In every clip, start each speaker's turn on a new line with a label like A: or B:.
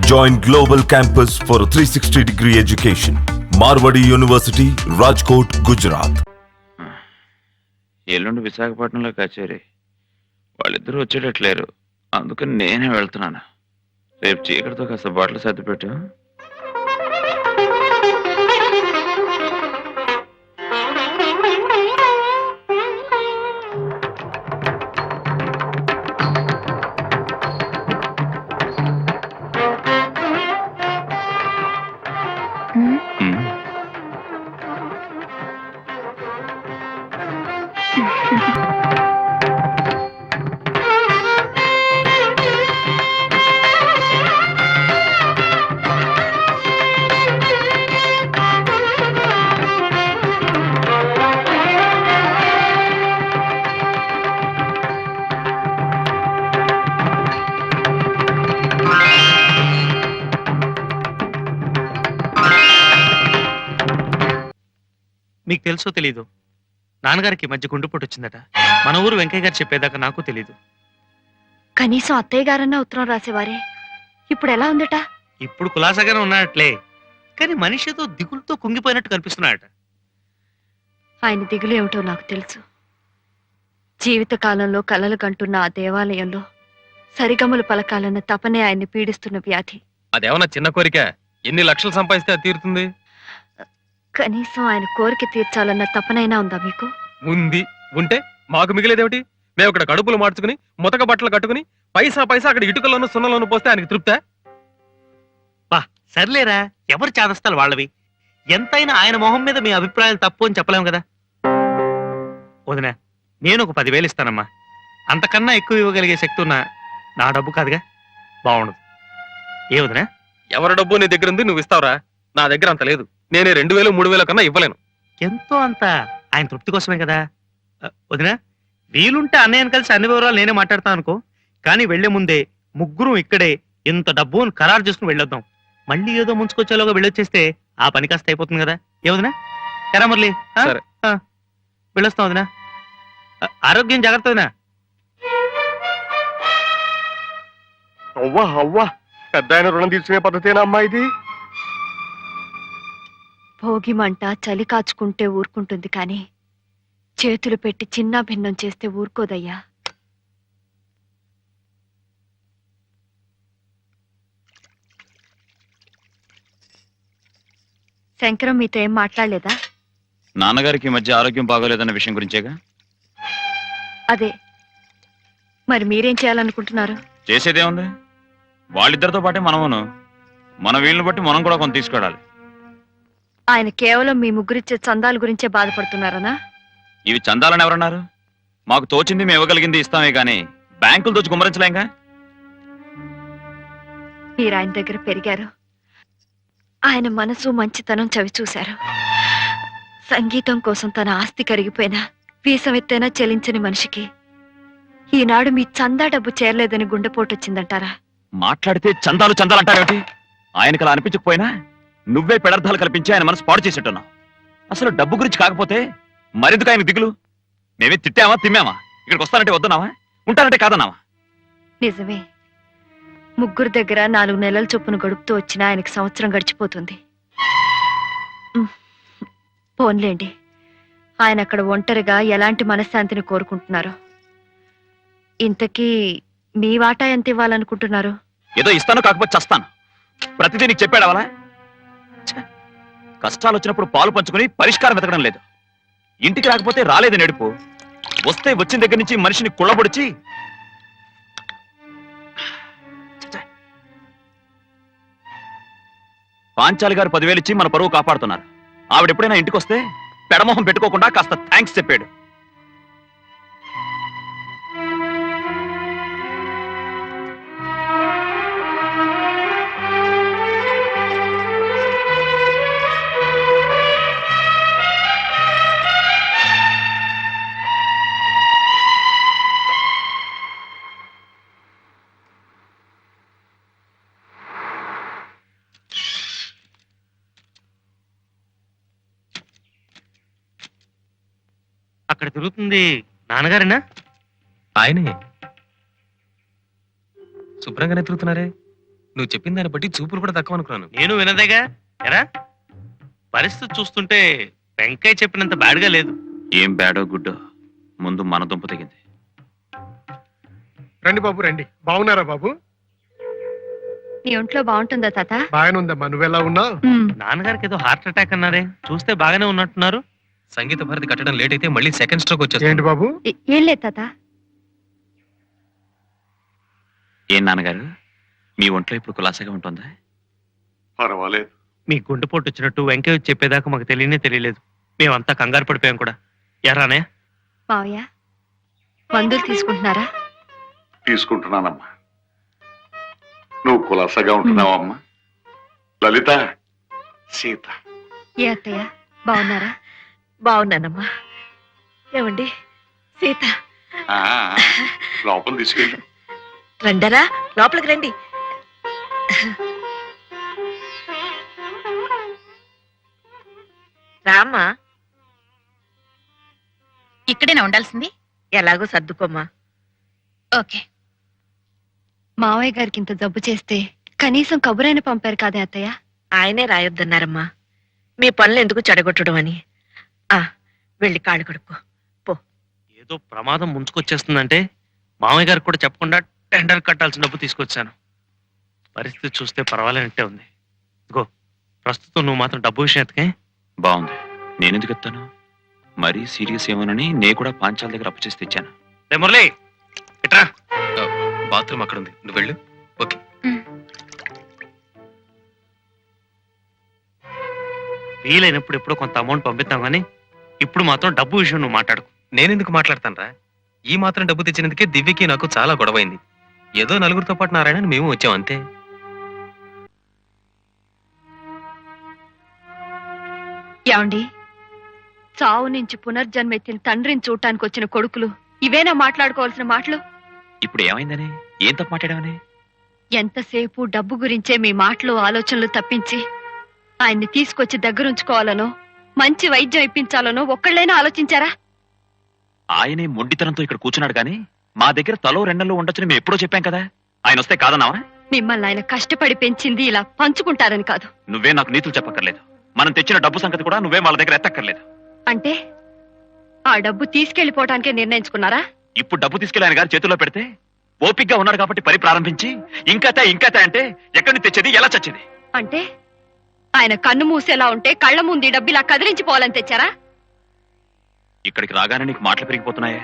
A: Join Global Campus for a 360 degree education. Marwadi University, Rajkot, Gujarat.
B: ఎల్లుండి విశాఖపట్నంలో కచేరీ వాళ్ళిద్దరూ వచ్చేటట్లేరు అందుకని నేనే వెళ్తున్నాను రేపు చీకటితో కాస్త బట్టలు సర్దిపెట్టు
C: మీకు తెలుసో తెలీదు. నాన్నగారికి మధ్య గుండెపోటు వచ్చిందట. మన ఊరు వెంకయ్య గారు చెప్పేదాకా నాకు తెలీదు.
D: కనీసం అత్తయ్య గారన్నా ఉత్తరం రాసేవారే. ఇప్పుడు ఎలా ఉందట?
C: ఇప్పుడు కులాసాగానే ఉన్నాడట్లే కానీ మనిషి ఏదో దిగులతో కుంగిపోయినట్టు కనిపిస్తున్నాడట.
D: ఆయన దిగులు ఏమిటో నాకు తెలుసు. జీవిత కాలంలో కలలు కంటున్న ఆ దేవాలయంలో సరిగమలు పలకాలన్న తపనే ఆయన్ని పీడిస్తున్న వ్యాధి.
E: అదేమన్నా చిన్న కోరిక? ఎన్ని లక్షలు సంపాదిస్తే అది తీరుతుంది?
D: కనీసం ఆయన కోరిక తీర్చాలన్న తపనైనా ఉందా మీకు?
E: ఉంది. ఉంటే మాకు మిగిలేదేమిటి? మేము ఇక్కడ కడుపులు మార్చుకుని ముతక బట్టలు కట్టుకుని పైసా పైసా అక్కడ ఇటుకల్లోనూ సున్నలోనూ పోస్తే ఆయనకి తృప్తా?
C: బా సర్లేరా. ఎవరు చాదస్తాలు వాళ్ళవి? ఎంతైనా ఆయన మొహం మీద మీ అభిప్రాయాలు తప్పు అని చెప్పలేము కదా? వదినా నేను ఒక పదివేలు ఇస్తానమ్మా. అంతకన్నా ఎక్కువ ఇవ్వగలిగే శక్తి ఉన్న నా డబ్బు కాదుగా? బాగుండదు. ఏ వదినా?
E: ఎవరి డబ్బు నీ దగ్గర ఉంది నువ్వు ఇస్తావురా. నా దగ్గర అంత లేదు. నేనే రెండు వేలు మూడు వేల కన్నా ఇవ్వలేను.
C: ఎంతో అంత? ఆయన తృప్తి కోసమే కదా. అ, వదినా వీలుంటే అన్నయ్యని కలిసి అన్ని వివరాలు నేనే మాట్లాడతాను అనుకో. కానీ వెళ్ళే ముందే ముగ్గురు ఇక్కడే ఇంత డబ్బు అని ఖరారు చేసుకుని వెళ్ళొద్దాం. మళ్ళీ ఏదో ముంచుకొచ్చేలోగా వెళ్ళొచ్చేస్తే ఆ పని కాస్త అయిపోతుంది కదా. ఏ వదినా? ఎరా మురళి ఆ?
E: సరే.
C: ఆ. వెళ్ళొస్తాం వదినా. ఆరోగ్యం జాగ్రత్త వదినా.
F: అవ్వా అవ్వా. పెద్ద ఆయన రుణం తీసుకునే పద్ధతేనా అమ్మా ఇది?
D: భోగి మంట చలి కాచుకుంటే ఊరుకుంటుంది కానీ చేతులు పెట్టి చిన్న భిన్నం చేస్తే ఊరుకోదయ్యా. శంకరం మీతో ఏం మాట్లాడలేదా?
B: నాన్నగారికి మధ్య ఆరోగ్యం బాగోలేదన్న విషయం గురించేగా?
D: అదే. మరి మీరేం చేయాలనుకుంటున్నారు?
B: చేసేదేముంది? వాళ్ళిద్దరితో పాటే మనమును. మన వీళ్ళని బట్టి మనం కూడా కొంత తీసుకోవాలి
D: ఆయన కేవలం మీ ముగ్గురిచ్చే చందాల గురించే బాధపడుతున్నారనా?
B: ఇవి చందాలని ఎవరన్నారు? మాకు తోచింది మేము ఇవ్వగలిగింది ఇస్తామే గానీ బ్యాంకులు దోచి గుమ్మరించలేంగా?
D: మీరు ఆయన దగ్గర పెరిగారు. ఆయన మనసు మంచితనం చవి చూశారు. సంగీతం కోసం తన ఆస్తి కరిగిపోయినా వీసమెత్తైనా చెలించని మనిషికి ఈనాడు మీ చందా డబ్బు చేరలేదని గుండెపోటు వచ్చిందంటారా
B: మాట్లాడితే చందాలు చందాలు అంటారేమిటి ఆయనకు అలా అనిపించకపోయినా నువ్వే పెడర్థాలు కల్పించి ఆయన మనసు పాడు చేసేట్టున్నావు అసలు డబ్బు గురించి కాకపోతే మరిందుకు ఆయన దిగులు? మేమే తిట్టామా తిమ్మామా? ఇక్కడికి వస్తానంటే వద్దన్నావా? ఉంటానంటే కాదన్నావా?
D: నిజమే. ముగ్గురు దగ్గర నాలుగు నెలల చొప్పున గడుపుతూ వచ్చిన ఆయనకి సంవత్సరం గడిచిపోతుంది. పోన్లేండి. ఆయన అక్కడ ఒంటరిగా ఎలాంటి మనశ్శాంతిని కోరుకుంటున్నారు. ఇంతకీ మీ వాటా ఎంత ఇవ్వాలనుకుంటున్నారు?
B: ఏదో ఇస్తాను కాకపోతే చస్తాను. ప్రతిదీ నీకు చెప్పాడవలా! కష్టాలు వచ్చినప్పుడు పాలు పంచుకుని పరిష్కారం వెతకడం లేదు. ఇంటికి రాకపోతే రాలేదు నడుపు. వస్తే వచ్చిన దగ్గర నుంచి మనిషిని కుళ్ళబొడిచి పాంచాలి గారు పదివేలు ఇచ్చి మన పరువు కాపాడుతున్నారు. ఆవిడ ఎప్పుడైనా ఇంటికి వస్తే పెడమొహం పెట్టుకోకుండా కాస్త థ్యాంక్స్ చెప్పాడు.
C: తిరుగుతుంది నాన్నగారేనా?
E: ఆయనే. శుభ్రంగానే తిరుగుతున్నారే. నువ్వు చెప్పిన దాన్ని బట్టి చూపులు కూడా తక్కువ అనుకున్నాను
C: నేను వినదేగా? ఎరా? పరిస్థితి చూస్తుంటే వెంకయ్య చెప్పినంత బ్యాడ్గా లేదు.
B: ఏం బ్యాడో గుడ్డో? ముందు మన దుంప తెగింది.
F: రండి బాబు రండి. బాగున్నారా బాబు?
D: నీ ఒంట్లో బాగుంటుందా తాత?
F: బాగానే ఉందమ్మా. నువ్వెలా ఉన్నావు?
C: నాన్నగారికి ఏదో హార్ట్ అటాక్ అన్నారే. చూస్తే బాగానే ఉన్నట్టున్నారు.
E: సంగీత భారతి కట్టడం లేట్ అయితే మళ్ళీ సెకండ్ స్ట్రోక్
F: ఏంటి
E: వచ్చేస్తుంది
F: బాబు?
D: ఏ- ఏం లేదు తాత.
B: ఏం నాన్నగారు? మీ ఒంట్లో ఇప్పుడు కులాసగా ఉంటుందా?
F: పర్వాలేదు.
C: మీ గుండెపోటు వచ్చినట్టు వెంకయ్య వచ్చి చెప్పేదాకా మాకు తెలియనే తెలియలేదు. మేమంతా కంగారు పడిపోయాం కూడా. ఎరానే
D: మావయ్య మందులు తీసుకుంటున్నారా?
G: తీసుకుంటున్నానమ్మా. నువ్వు కులాసగా ఉంటున్నావమ్మా. లలిత సీత.
D: ఏ అత్తయ్య బాగున్నారా?
H: బాగున్నానమ్మా. ఏమండి? సీత.
G: ఆ, లోపల తీసుకెళ్ళు.
H: రండరా? లోపలికి రండి. రామ్మా.
I: ఇక్కడేనా ఉండాల్సింది?
H: ఎలాగో సర్దుకోమ్మా.
I: ఓకే.
D: మావయ్య గారికి ఇంత జబ్బు చేస్తే కనీసం కబురైన పంపారు కాదే అత్తయ్య?
H: ఆయనే రాయొద్దన్నారమ్మా. మీ పనులు ఎందుకు చెడగొట్టడం అని? ఆ వెళ్ళి కాళ్ళు కడుక్కో.
C: ఏదో ప్రమాదం ముంచుకొచ్చేస్తుందంటే మామయ్య గారికి కూడా చెప్పకుండా టెండర్ కట్టాల్సిన డబ్బు తీసుకొచ్చాను. పరిస్థితి చూస్తే పర్వాలేనట్టే ఉంది. ఇగో ప్రస్తుతం నువ్వు మాత్రం డబ్బు విషయం ఎత్తకే.
B: బాగుంది. నేనెందుకు ఎత్తాను? మరీ సీరియస్ ఏమోనని నే కూడా పాంచాల దగ్గర అప్పు చేసి తెచ్చాను.
C: రే మురళి ఇట్రా.
E: బాత్రూమ్ అక్కడ ఉంది నువ్వు వెళ్ళు. ఓకే.
C: వీలైనప్పుడు ఎప్పుడో కొంత అమౌంట్ పంపిద్దాం కానీ ఇప్పుడు మాత్రం డబ్బు విషయం నువ్వు మాట్లాడుకో.
E: నేనెందుకు మాట్లాడతానరా? ఈ మాత్రం డబ్బు తెచ్చినందుకే దివ్యకి నాకు చాలా గొడవైంది. ఏదో నలుగురితో పాటు నారాయణ మేము వచ్చాం అంతే.
D: ఏమండి? చావు నుంచి పునర్జన్మెత్తిన తండ్రిని చూడటానికి వచ్చిన కొడుకులు ఇవేనా మాట్లాడుకోవాల్సిన మాటలు?
B: ఇప్పుడు ఏమైందని? ఏం తప్పు మాట్లాడామని
D: ఎంతసేపు డబ్బు గురించే మీ మాటలు ఆలోచనలు తప్పించి ఆయన్ని తీసుకొచ్చి దగ్గరుంచుకోవాలనో మంచి వైద్యం ఇప్పించాలనో ఒక్కళ్ళైనా ఆలోచించారా?
B: ఆయనే మొండితనంతో ఇక్కడ కూర్చున్నాడు కానీ మా దగ్గర తలో రెండల్లో ఉండొచ్చని మేము ఎప్పుడో చెప్పాం కదా. ఆయన వస్తే కాదన్నావా?
D: మిమ్మల్ని ఆయన కష్టపడి పెంచింది ఇలా పంచుకుంటారని కాదు.
B: నువ్వే నాకు నీతులు చెప్పక్కర్లేదు. మనం తెచ్చిన డబ్బు సంగతి కూడా నువ్వే వాళ్ళ దగ్గర ఎత్తక్కర్లేదు.
D: అంటే ఆ డబ్బు తీసుకెళ్ళిపోవటానికే నిర్ణయించుకున్నారా?
B: ఇప్పుడు డబ్బు తీసుకెళ్ళి ఆయన గారి చేతుల్లో పెడితే ఓపిగ్గా ఉన్నాడు కాబట్టి పని ప్రారంభించి ఇంకాతే ఇంకాతే అంటే ఎక్కడి నుంచి తెచ్చేది ఎలా చచ్చేది?
D: అంటే ఆయన కన్ను మూసేలా ఉంటే కళ్ళ ముందు ఈ డబ్బు ఇలా కదిలించిపోవాలని తెచ్చారా?
B: ఇక్కడికి రాగానే నీకు మాటలు పెరిగిపోతున్నాయే.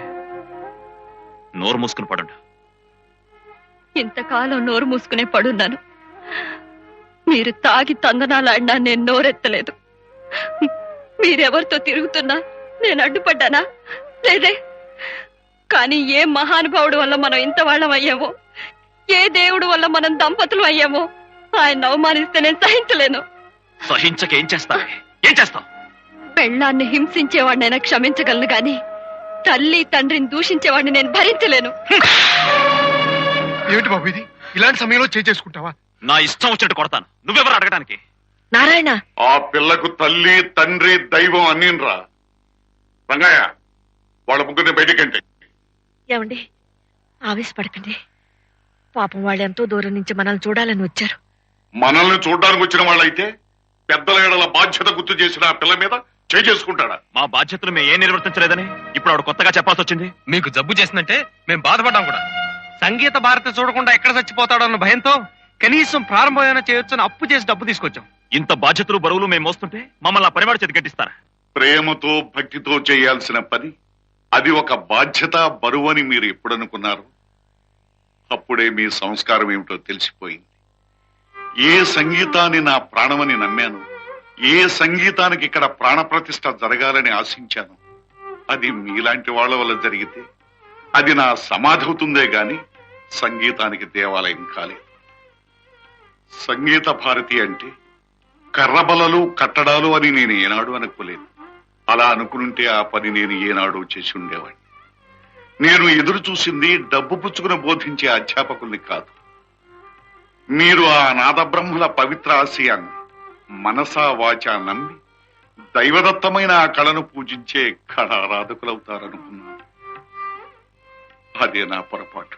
B: నోరు మూసుకుని పడుండు.
D: ఇంతకాలం నోరు మూసుకునే పడున్నాను. మీరు తాగి తందనాలాడినా నేను నోరెత్తలేదు. మీరెవరితో తిరుగుతున్నా నేను అడ్డుపడ్డానా? లేదే. కానీ ఏ మహానుభావుడు వల్ల మనం ఇంత వాళ్ళం అయ్యామో? ఏ దేవుడు వల్ల మనం దంపతులు అయ్యామో? ఆయన అవమానిస్తే నేను సహించలేను.
B: సహించక ఏం చేస్తావే? ఏం చేస్తావు?
D: పెళ్ళాన్ని హింసించేవాడినైనా క్షమించగలను గాని తల్లి తండ్రిని దూషించేవాడిని నేను భరించలేను.
F: ఏమిటి బాబు ఇది? ఇలాంటి సమయంలో చేసుకుంటావా?
B: నా ఇష్టం వచ్చినట్టు కొడతాను. నువ్వెవరు అడగడానికి
H: నారాయణ.
G: ఆ పిల్లకు తల్లి తండ్రి దైవం అన్నీనరా రంగయ్య వాళ్ళ ముగ్గురిని బయటికంటే
H: ఏమండి? ఆవేశపడకండి. పాపం వాళ్ళు ఎంతో దూరం నుంచి మనల్ని చూడాలని వచ్చారు.
G: మనల్ని చూడడానికి వచ్చిన వాళ్ళైతే పెద్దల ఏడల బాధ్యత గుర్తు చేసిన ఆ పిల్ల మీద చేసుకుంటాడా?
B: మా బాధ్యతలు మేము ఏం నిర్వర్తించలేదని ఇప్పుడు ఆవిడ కొత్తగా చెప్పాల్సి వచ్చింది.
E: మీకు జబ్బు చేసిందంటే మేము బాధపడ్డాం కూడా.
C: సంగీత భారతి చూడకుండా ఎక్కడ చచ్చిపోతాడో అన్న భయంతో కనీసం ప్రారంభమైనా చేయొచ్చని అప్పు చేసి డబ్బు తీసుకొచ్చాం.
B: ఇంత బాధ్యతలు బరువులు మేము మోస్తుంటే మమ్మల్ని ఆ పనివాడు చేతి కట్టిస్తారా
G: ప్రేమతో భక్తితో చేయాల్సిన పని అది ఒక బాధ్యత బరువని మీరు ఎప్పుడనుకున్నారు అప్పుడే మీ సంస్కారం ఏమిటో తెలిసిపోయింది. ఏ సంగీతాన్ని నా ప్రాణమని నమ్మాను? ఏ సంగీతానికి ఇక్కడ ప్రాణప్రతిష్ఠ జరగాలని ఆశించాను? అది మీలాంటి వాళ్ళ వల్ల జరిగితే అది నా సమాధి అవుతుందే గాని సంగీతానికి దేవాలయం కాలేదు. సంగీత భారతి అంటే కర్రబలలు కట్టడాలు అని నేను ఏనాడు అనుకోలేదు. అలా అనుకునుంటే ఆ పని నేను ఏనాడు చేసి ఉండేవాడిని. నేను ఎదురు చూసింది డబ్బు పుచ్చుకుని బోధించే అధ్యాపకుల్ని కాదు. మీరు ఆ నాదబ్రహ్మల పవిత్ర ఆశయాన్ని మనసా వాచ నమ్మి దైవదత్తమైన ఆ కళను పూజించే కళారాధకులవుతారనుకున్నాను. అదే నా పొరపాటు.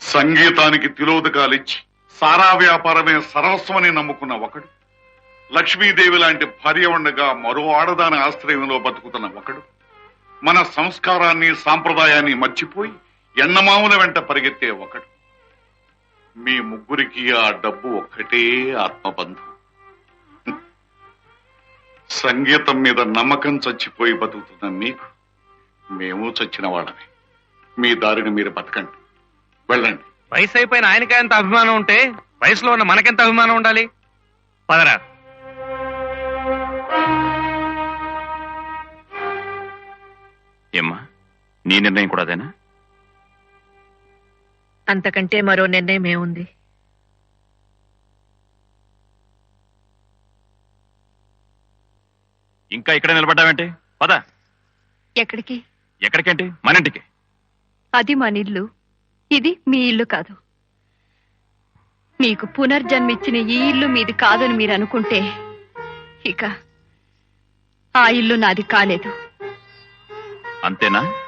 G: సంగీతానికి తిలోదకాలిచ్చి సారా వ్యాపారమే సర్వస్వని నమ్ముకున్న ఒకడు లక్ష్మీదేవి లాంటి భార్య ఉండగా మరో ఆడదాని ఆశ్రయంలో బతుకుతున్న ఒకడు మన సంస్కారాన్ని సాంప్రదాయాన్ని మర్చిపోయి ఎన్నమాముల వెంట పరిగెత్తే ఒకడు మీ ముగ్గురికి ఆ డబ్బు ఒక్కటే ఆత్మబంధం. సంగీతం మీద నమ్మకం చచ్చిపోయి బతుకుతున్న మీకు మేము చచ్చిన వాళ్ళమే. మీ దారిని మీరు బతకండి. వెళ్ళండి.
C: వయసు అయిపోయిన ఆయనకే ఎంత అభిమానం ఉంటే వయసులో ఉన్న మనకెంత అభిమానం ఉండాలి? పదరా.
B: ఏమ్మా నీ నిర్ణయం కూడా అదేనా?
H: అంతకంటే మరో నిర్ణయం ఏముంది?
B: ఇంకా ఇక్కడే నిలబడ్డావేంటి? పద.
D: ఎక్కడికి?
B: ఎక్కడికేంటి? మన ఇంటికి.
D: అది మన ఇల్లు. ఇది మీ ఇల్లు కాదు. మీకు పునర్జన్మిచ్చిన ఈ ఇల్లు మీది కాదని మీరు అనుకుంటే ఇక ఆ ఇల్లు నాది కాలేదు.
B: అంతేనా?